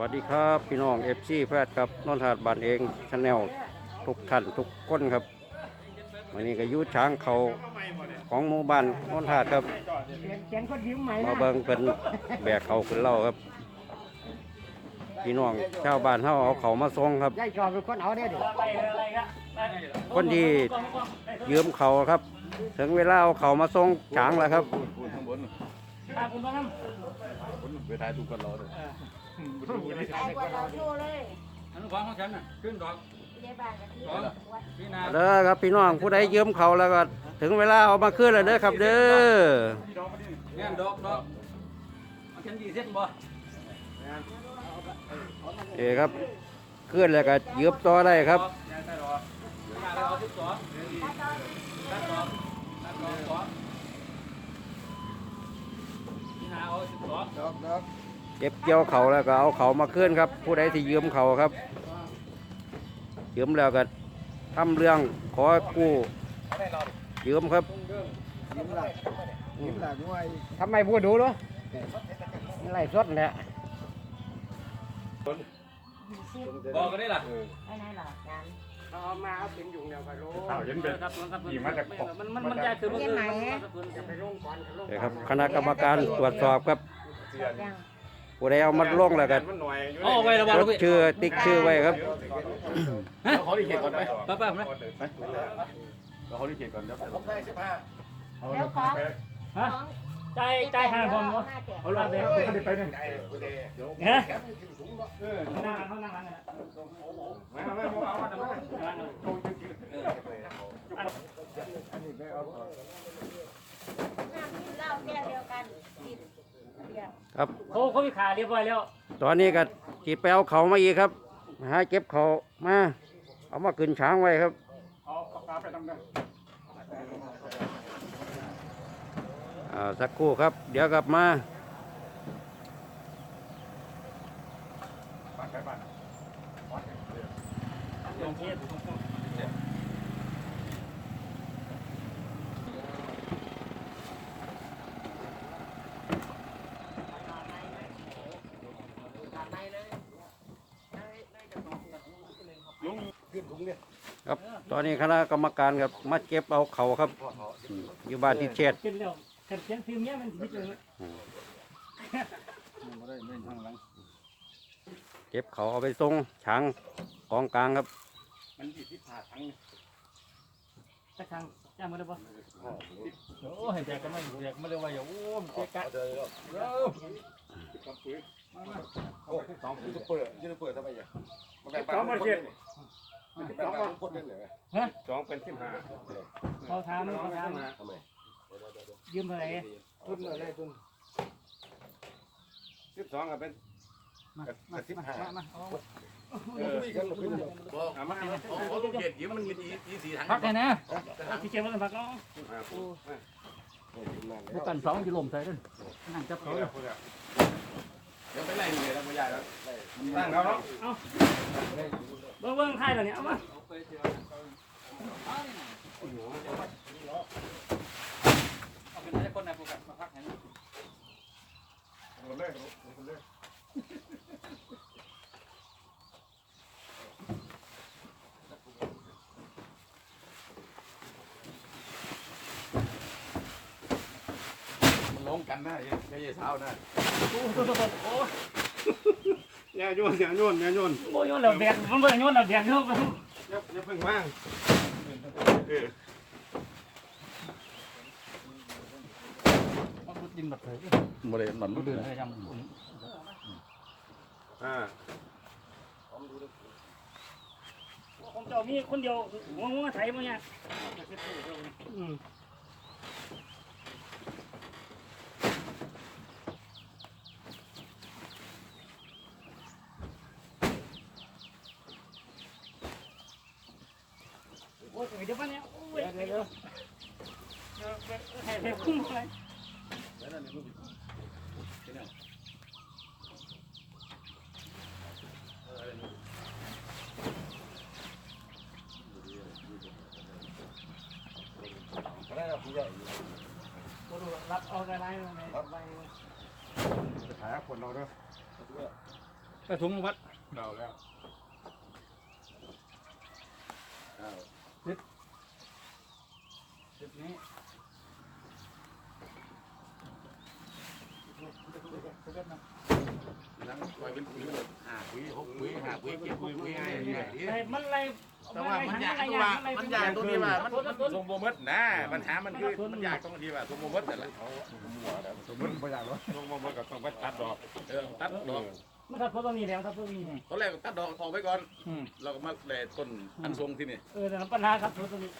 วัสดีครับพี่น้องเอฟซีแพทย์ครับนนทาดบานเองชาแนลทุกท่านทุกคนครับวันนี้ก็ยุช้างเขาของหมู่บ้านนนทาดครับมาเบิ่งเป็นแบกเขาขึ้นเล่าครับ พี่น้องชาวบ้านเฮาเอาเขามาส่งครับยายจอเป็นคนเอาเนี่ยดิคนที่ยืมเขาครับ ถึงเวลาเอาเขามาส่งช้างแล้วครับข้างบนเวลาดูกันรอเลย ใส่กว่าเราโชว์เลยอันของของฉันน่ะขึ้นดอกเดี๋ยวบ้านกับที่วัด พี่นา เด้อครับพี่น้องผู้ใดยืมเขาแล้วก็ถึงเวลาเอามาคืนแล้วเด้อครับเด้อเนี่ยดอกดอกมันฉันดีเส้นบ่เอ้ครับคืนแล้วก็ยืมต่อได้ครับยังได้ดอกมาเลยเอาสิบสองตัดดอกตัดดอกสองพี่นาเอาสิบสอง เก็บเกี่ยวเขาแล้วก็เอาเขามาคืนครับ ผู้ใดที่ยืมเขาครับ ยืมแล้วก็ทำเรื่องขอกู้ยืมครับทำไมพูดดูเนาะไล่สดเนี่ยบอกกันได้ล่ะไม่ไหนหรอกงานเอามาเอาเป็นยุงเดียวไปลงอ้าวเห็นเป็นครับครับขี่มาจากมันมันมันใหญ่คือมันคือมันไปลงก่อนลงเดี๋ยวครับคณะกรรมการตรวจสอบครับยัง ผู้ใดเอามาลงแล้วก็มันหน่อยอยู่เอาไว้ระวังจลูดกพี่ชื่อติ๊กชื่อไว้ครับเราเขาที่เขตก่อนไหมป้าป้าไหมเราเขาที่เขตก่อนเดี๋ยวแล้วของฮะ ของใจใจหาผมบ่ห้าเจ็ดเอาละเดี๋ยวเดี๋ยวไปหนึ่งฮะนั่งเขานั่งนั่งไม่ไม่ไม่เอามาทำไมน้ำกินเหล้าแก้วเดียวกันกินเดียว ครับ เขาเขามีขาเรียบร้อยแล้วตอนนี้ก็จีไปเอาเขามาอีกครับ หาเก็บเขามา เอามาขึ้นช้างไว้ครับ เอาปลาไปทำได้อ่าสักครู่ครับ เดี๋ยวกลับมา บ้านใกล้บ้าน ลงเทศ ครับตอนนี้คณะกรรมการครับมาเก็บเอาเขาครับอืมอยู่บ้านที่เช็ดขึ้นแล้วขันเสียงฟิล์มเนี้ยมันพิจารณาเก็บเขาเอาไปส่งช้างกองกลางครับ มันที่ที่ผ่าทั้งตะครั้งจ้ามาได้ปะโอ้เห็นแจกกันไม่แจกไม่ได้ว่าอย่าโอ้มเจ๊กะโอ้สองยูทูบเปิดยูทูบเปิดทำไมอะสองมา เขตสองมาคนเล่นเลยสองเป็นสิบห้าเขาถามเขาถามทำไมยืมเท่าไหร่ทุนอะไรทุนสิบสองก็เป็นมามามามาเอาเออเอามาเอาลูกเห็ดยิ้มมันมีอีสีถังพักเลยนะที่เก็บไว้กันพักเนาะบุกันสองจะลมใส่ด้วยนั่งจับเขาเดี๋ยวไปไล่เลยแล้วไม่ยากแล้วตั้งเขาเนาะเบิ้งเบิ้งไทยแล้วเนี่ยเอามาเป็นอะไรคนไหนโฟกัสมาพักไหน คนเลยคนเลย มันลง กันนะไม่ใช่เท้านะเนี่ยโยนเนี่ยโยนเนี่ยโยนโอ้ยโยนแล้วแดดมันเบิ้งโยนแล้วแดดเข้าไปเนี่ยเนี่ยเพิ่งว่างมันดินแบบเถอะโมเดลมันมันรุ่นเดินนะไปทำอ่าผมเจ้ามีคนเดียวงงงไถมั้งเนี่ยอืม โอ้ย เดี๋ยวมันเนี่ยโอ้ยเดี๋ยวเดี๋ยวเดี๋ยวให้ให้คุ้มเลยรับเอาอะไรมาไหนไปจะถ่ายคนเราด้วยกระถุงวัดเราแล้ว อ้าวจุดนี้นั่งปล่อยเป็นปุ๋ยเลยห้าปุ๋ยหกปุ๋ยห้าปุ๋ยเจ็ดปุ๋ยปุ๋ยง่ายเลยไอ้มันไรแต่ว่ามันยากตรงว่ามันยากตรงที่ว่ามันมันสมบูรณ์นะปัญหามันคือมันยากตรงที่ว่าสมบูรณ์แต่ละเขาสมบูรณ์ไม่ยากหรอกสมบูรณ์ก็ต้องไปตัดดอกเออตัดดอก มันทับตัวนี้แล้วทับตัวนี้นี่ตอนแรกตัดดอกออกไปก่อน อืมเราก็มาแหล่ต้นอันทรงที่นี่ เออแต่ปัญหาครับตัวนี้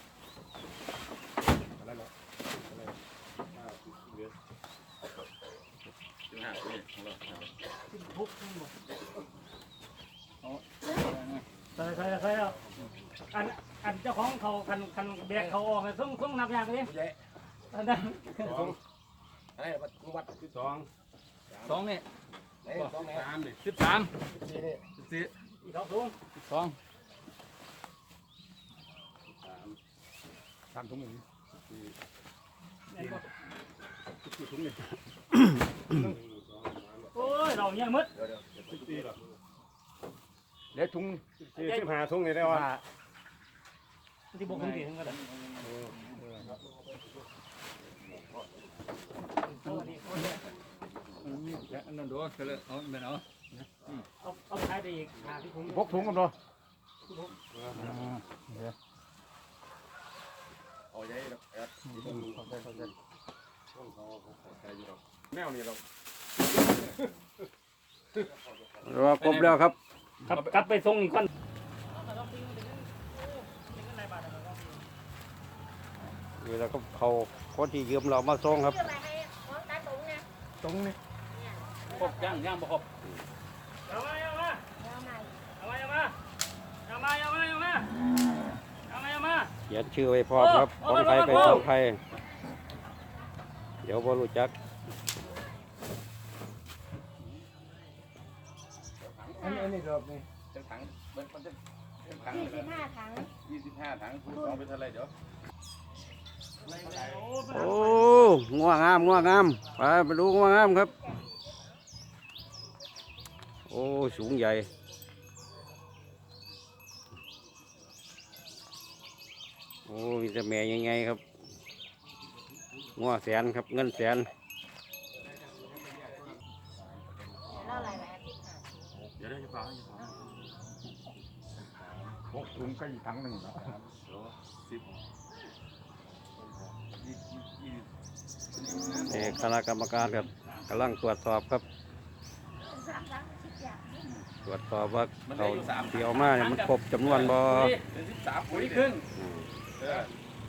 ถึงห้าปุ๋ยของเราทุกใส่ใส่ใส่แล้วอันอันเจ้าของเขาคันคันแบกเขาออกส่งส่งนับยากเลยอันนั้นสองไอ้วัดวัดที่สองสองนี่ไอ้สองสามดิสิบสามสี่นี่สิบสี่อีกสองถุงสองสามถุงหนึ่งโอ้ยเราเนี่ยมืดเดี๋ยวเดี๋ยวสิบสี่หรอเดี๋ยวถุงสี่สิบห้าถุงนี่ได้ว่าที่บอกคนดีทั้งกัน นั่นดูเฉลยเอาเป็นเอาเอาเอาขายไปอีกหาที่ถุงพกถุงกันดูเอาใหญ่แล้วแอดแนวนี้เราเรอครบแล้วครับครับกลับไปส่งอีกคนนี่แล้วก็เขาคนที่ยืมเรามาส่งครับตรงนี้ ครบย่างย่างบ่ครบเอามาเอามาแล้วใหม่เอามาเอามาเอามาเอามาเอามาเอามาเอามาเขียนชื่อไว้พร้อมครับโอ้ของใครโอ้ไปโอ้ของใครเดี๋ยวบ่รู้จักอันนี้อันนี้ดอกนี่จะถังมันมันจะถังยี่สิบห้าถังยี่สิบห้าถังคูณสองเป็นเท่าไรเดี๋ยวโอ้ง่วงงามง่วงงามไปไปดูง่วงงามครับโอ้สูงใหญ่โอ้มีแต่แม่ยังไงครับง่วแสนครับเงินแสนเล่าอะไรแบบที่หาเดี๋ยวได้จะฟังพกถุงก็อีกถังหนึ่งสิบยี่ยี่เอกคณะกรรมการครับกำลังตรวจสอบครับ สามถังสิบอย่าง ตรวจสอบว่าเขาเที่ยวมาเนี่ยมันครบจำนวนบ่เป็นสิบสามปุ๋ปุ๋ยยคครึ่รึ่งงเออ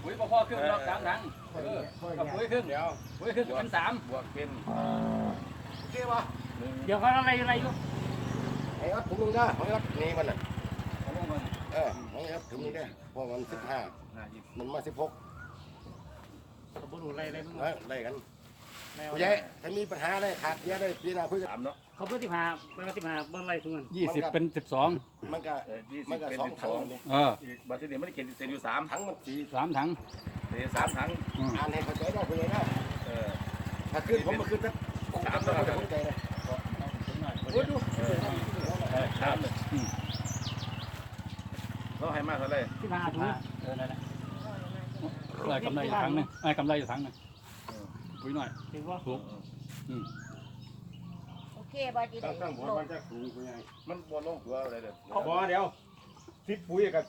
ปุ๋ยบ่พอครึ่งหรอกสามถังเออกับปุ๋ยครึ่งเดี๋ยวปุ๋ยครึ่งเป็นสามบวกเป็นเดี๋ยวเขาอะไรอะไรอยู่ไอ้อัดถุงนึงได้ไอ้อัดนี่มันอะเออไอ้อัดถุงนึงได้เพราะมันสิบห้ามันมาสิบหกบุรุษอะไรอะไรมึงไล่กัน ผู้ใหญ่ถ้ามีปัญหาอะไรขาดเยอะได้พี่นาคุยกันเนาะเขาเพื่อที่พาเพื่อที่พาเมื่อไรทุกคนยี่สิบเป็นสิบสองมันก็มันก็สองถังนี่เออบัตรนี้มันเขียนเซ็นอยู่สามถังมันสี่สามถังเซ็นสามถังอ่านให้เข้าใจได้ผู้ใหญ่ได้เออถ้าขึ้นผมมาขึ้นสักสามแล้วจะเข้าใจเลยโอ้ยดูสามเลยเราให้มากเท่าไรที่พาถุงเออนั่นแหละได้กำไรอยู่ถังหนึงได้กำไรอยู่ถังหนึง ปุ๋ยหน่อยถือว่าถูกโอเคบอจีได้ลงมันบนลงตัวอะไรเด็ดพอเดี๋ยวสิบปุ๋ยกับ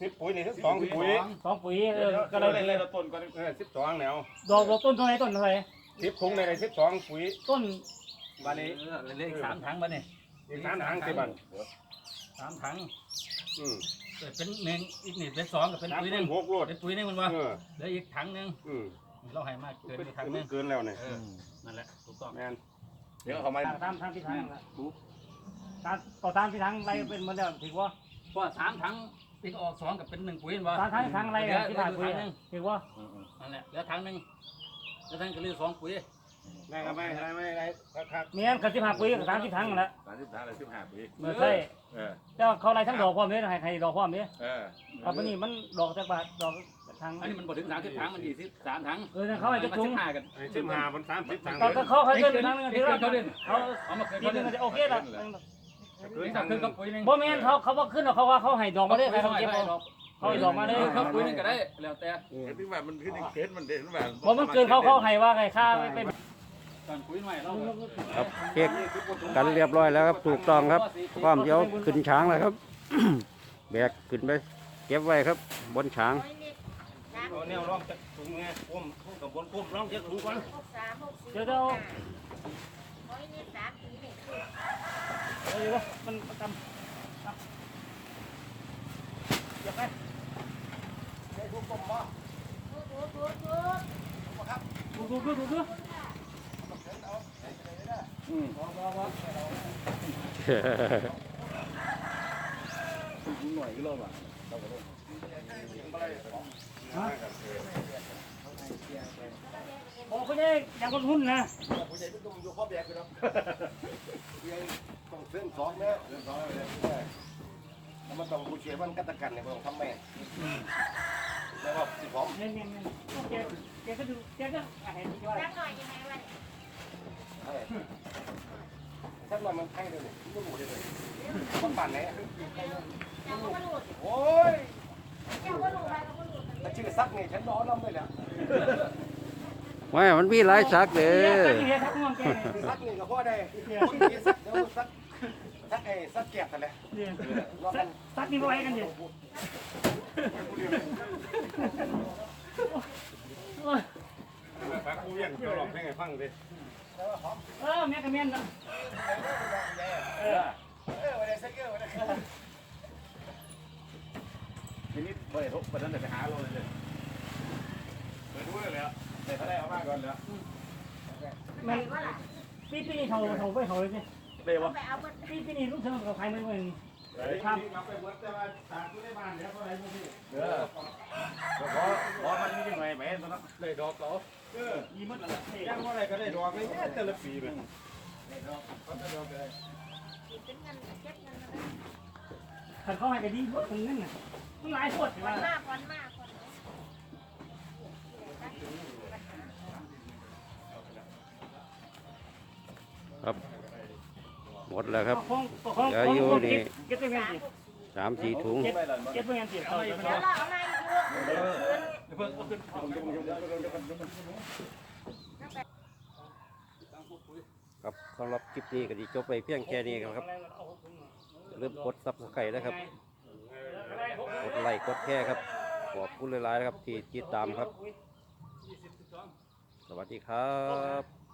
สิบปุ๋ยนี่ทั้งสองปุ๋ยสองปุ๋ยเออก็ก็เลเลยยเลยเราต้นก่อนเออสิบสองแล้วดอกดอกต้นเท่าไหร่ต้นเท่าไหร่สิบถุงในสิบสองปุ๋ยต้นบ้านนี้เลขสามถังบ้านนี่อีกสามถังสิบันสามถังอืมเป็นหนึ่งอีกหนึ่งเป็นสองกับเป็นสามปุ๋ยหเป็นึ่นงหกโลดเป็นปุ๋ยหนึ่งมันวะเออเหลืออีกถังหนึ่งอืม เราให้มากเกินไปถังหมันึ่นงเกินแล้วเนี่ยเออนั่นแหละถูกต้องแม่นเดี๋ยวเขามาตามทางที่ทางละตามต่อตามที่ทางไรเป็นเหมือนเดิมถือว่าเพราะสามถังตีออกสองกับเป็นหนึ่งปุ๋ยบ่สามถังถังไรที่ทางปุ๋ยนึงถือว่านั่นแหละเหลือถังหนึ่งแล้วถังก็เหลือสองปุ๋ย ได้ก็ไม่ได้ไม่ได้คักเมียนกับสิบห้าปุ๋ยกับสามสิบถังนั่นแหละสามสิบถังอะไรสิบห้าปีเมื่อใช่เออเจ้าเขาไรทั้งดอกความเนี้ยให้ให้ดอกความเนี้ยเออเอาไปนี่มันดอกจากบาทดอกทางอันนี้มันบ่ถึงสามสิบถังมันยี่สิบสามถังเออเขาให้จะจุ้งห้ากันๆสิบห้าบนสามสิบถังก็เขาให้เกินถังนึงที่เราเขาเอามาเกินทีเขานึเดิงนจะโอเคละถังนึงก็ปุ๋ยนึงบ่แม่นเขาเขาบ่ขึ้นหรอกเขาว่าเขาให้ดอกมาเลยใครเขาเก็บให้เอาดอกเขาให้ดอกมาเลยเขาปุ๋ยนึงก็ได้แล้วแต่เห็นที่ว่ามันขึ้นเกินมันเด่นว่าบ่มันเกินเขาเขาให้ว่าไงค่าเป็นตอนปุ๋ยใหม่เรา ครับเช็คกันเรียบร้อยแล้วครับถูกต้องครับความเดียวขึ้นช้างแล้วครับ แบกขึ้นไปเก็บไว้ครับ บนช้างร้อยนิดสามเอาแนวร่องจากถุงไงก้มกับบนก้มร่องจากถุงก่อนหกสามหกสี่เดี๋ยวเดี๋ยวร้อยนิดสามสี่นี่คือเดี๋ยวมันมันทำเก็บไปถูกถูกถูกถูกดูดูดูดู หน่อยก็รอบอะบอกเขาเนี่ยอยางคนหุ้นนะต้องเส้นสองเนี่ยเส้นสองเลยแล้วมันต้องผู้เชี่ยวมันกัตกันเนี่ยมันต้องทำแม่แล้วก็สิพร้อมเนี่ยเนี่ยเนี่ยแกแกก็ดูแกก็เห็นที่ว่าสักหน่อยยังไงวะ สักหน่อยมันไทยเลยมันก็รู้เลยมันปั่นไหนเจ้าก็รู้โอ้ยเจ้าก็รู้ใครก็รู้ถ้าชื่อซักเนี่ยฉันร้อนน้ำเลยแหละไม่มันมีหลายชักเด้เอออทักง่วงแกซักนี่ก็พอได้ซักเดี๋ยวซักซักไอ้ซักแกะกันแหละเนี่ยรอกันเลยซักนี่ไว้กันเดี๋ยวฟังกูยังจะหลอกให้ไงฟังดิ เออแม่กับแม่นะเออเออวันนี้ซักเกอร์วันนี้ทีนี้เปิดทุกประเด็นไปหาเราเลยเปิดด้วยแล้วแต่ถ้าได้เอามาก่อนแล้วแม่ปีปีนี้เขาเขาไปเขาเลยสิได้ปะไปเอาเบิดปีปีนี้ลูกเธอเขาขายไม่เหมือนครับเอาไปหมดแต่ว่าตากกูได้บ้านแล้วก็อะไรพวกนี้เออขอขอมันนี่ยังไงแม่ตอนนั้นได้ดอกเหรอเออยีมันอะไรยัง อะไรก็ได้ดอกเลยแค่แต่ละปีเลยเป็นเงินเก็บเงินอะไรขันเขาให้กันดีพวกถึงนั่นน่ะมันหลายพวดวัว่านมากวันมากวันครับ หมดแล้วครับ ของของเหลืออยู่นี่ เก็บไปเงินสิสามสี่ถุง เก็บเก็บเงินสิเอาไปเดี๋ยวเราเอามาอีกลูก ครับสำหรับคลิปนี้ก็ดีจบไปเพียงแค่นี้ครับเริ่มกดซับสไครต์นะครับ กดไลค์กดแชร์ครับ ขอบคุณหลายๆนะครับที่ติดตามครับ สวัสดีครับ